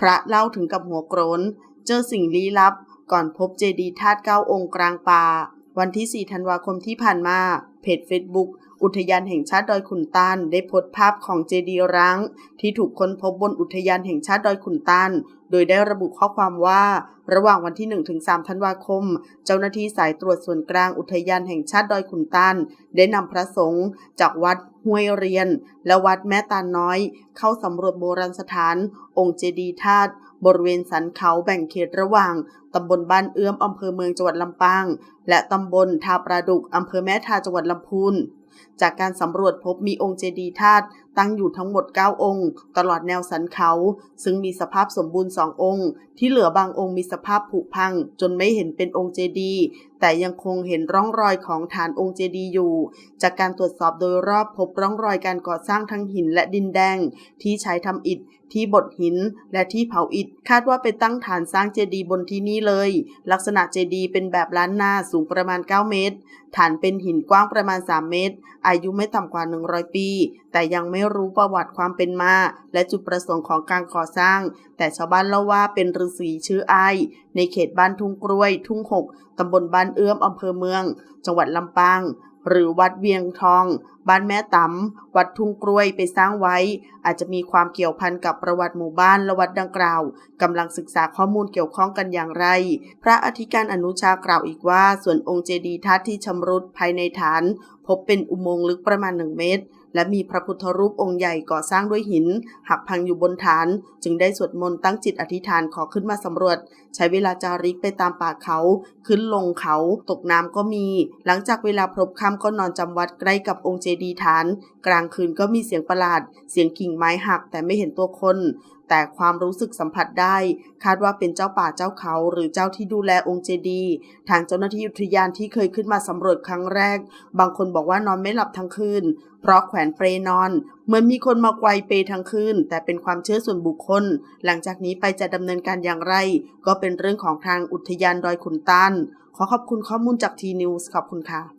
พระเล่าถึงกับหัวโกรน เจอสิ่งลี้ลับ ก่อนพบเจดีย์ธาตุเก้าองค์กลางป่า วันที่ 4 ธันวาคมที่ผ่านมาเพจ Facebook อุทยานแห่งชาติดอยขุนตาลได้โพสต์ภาพของเจดีย์ร้าง ที่ถูกค้นพบบนอุทยานแห่งชาติดอยขุนตาลโดยได้ระบุข้อความว่า ระหว่างวันที่ 1-3 ธันวาคม เจ้าหน้าที่สายตรวจส่วนกลางอุทยานแห่งชาติดอยขุนตาลได้นำพระสงฆ์จากวัดห้วยเรียน และวัดแม่ตาลน้อย เข้าสำรวจโบราณสถาน องค์เจดีย์ธาตุบริเวณสันเขาแบ่งเขตระหว่างตำบลบ้านเอื้อมอำเภอเมืองจังหวัดลำปาง และตำบลทาปราดุกอำเภอแม่ทาจังหวัดลำพูน จากการสำรวจพบมีองค์เจดีย์ธาตุตั้งอยู่ทั้งหมด 9 องค์ ตลอดแนวสันเขา ซึ่งมีสภาพสมบูรณ์ 2 องค์ ที่เหลือบางองค์มีสภาพผุพัง จนไม่เห็นเป็นองค์เจดีย์แต่ยังคงเห็นร่องรอยของฐานองค์เจดีย์อยู่ จากการตรวจสอบโดยรอบพบร่องรอยการก่อสร้างทั้งหินและดินแดง ที่ใช้ทำอิฐ ที่บดหิน และที่เผาอิฐ คาดว่าไปตั้งฐานสร้างเจดีย์บนที่นี่เลย ลักษณะเจดีย์เป็นแบบล้านหน้าสูงประมาณ 9 เมตร ฐานเป็นหินกว้างประมาณ 3 เมตรอายุไม่ต่ำกว่า 100 ปี แต่ยังไม่รู้ประวัติความเป็นมา และจุดประสงค์ของการก่อสร้าง แต่ชาวบ้านเล่าว่าเป็นฤาษีชื่อไอในเขตบ้านทุ่งกล้วย ทุ่งหกตำบลบ้านเอื้อมอำเภอเมือง จังหวัดลำปาง หรือวัดเวียงทอง บ้านแม่ตำวัดทุ่งกล้วยไปสร้างไว้ อาจจะมีความเกี่ยวพันกับประวัติหมู่บ้านและวัดดังกล่าวกำลังศึกษาข้อมูลเกี่ยวข้องกันอย่างไร พระอธิการอนุชากล่าวอีกว่า ส่วนองค์เจดีย์ธาตุที่ชำรุดภายในฐาน พบเป็นอุโมงค์ลึกประมาณ 1 เมตรและมีพระพุทธรูปองค์ใหญ่ก่อสร้างด้วยหิน หักพังอยู่บนฐาน จึงได้สวดมนต์ตั้งจิตอธิษฐานขอขึ้นมาสำรวจ ใช้เวลาจาริกไปตามป่าเขา ขึ้นลงเขา ตกน้ำก็มี หลังจากเวลาพรบค่ำก็นอนจำวัดใกล้กับองค์เจดีย์ฐาน กลางคืนก็มีเสียงประหลาด เสียงกิ่งไม้หักแต่ไม่เห็นตัวคนแต่ความรู้สึกสัมผัสได้ คาดว่าเป็นเจ้าป่าเจ้าเขา หรือเจ้าที่ดูแลองค์เจดี ทางเจ้าหน้าที่อุทยานที่เคยขึ้นมาสำรวจครั้งแรก บางคนบอกว่านอนไม่หลับทั้งคืน เพราะแขวนเปรนอน เหมือนมีคนมาไกวเปทั้งคืน แต่เป็นความเชื่อส่วนบุคคล หลังจากนี้ไปจะดำเนินการอย่างไร ก็เป็นเรื่องของทางอุทยานดอยขุนตาลขอขอบคุณข้อมูลจากทีนิวส์ขอบคุณค่ะ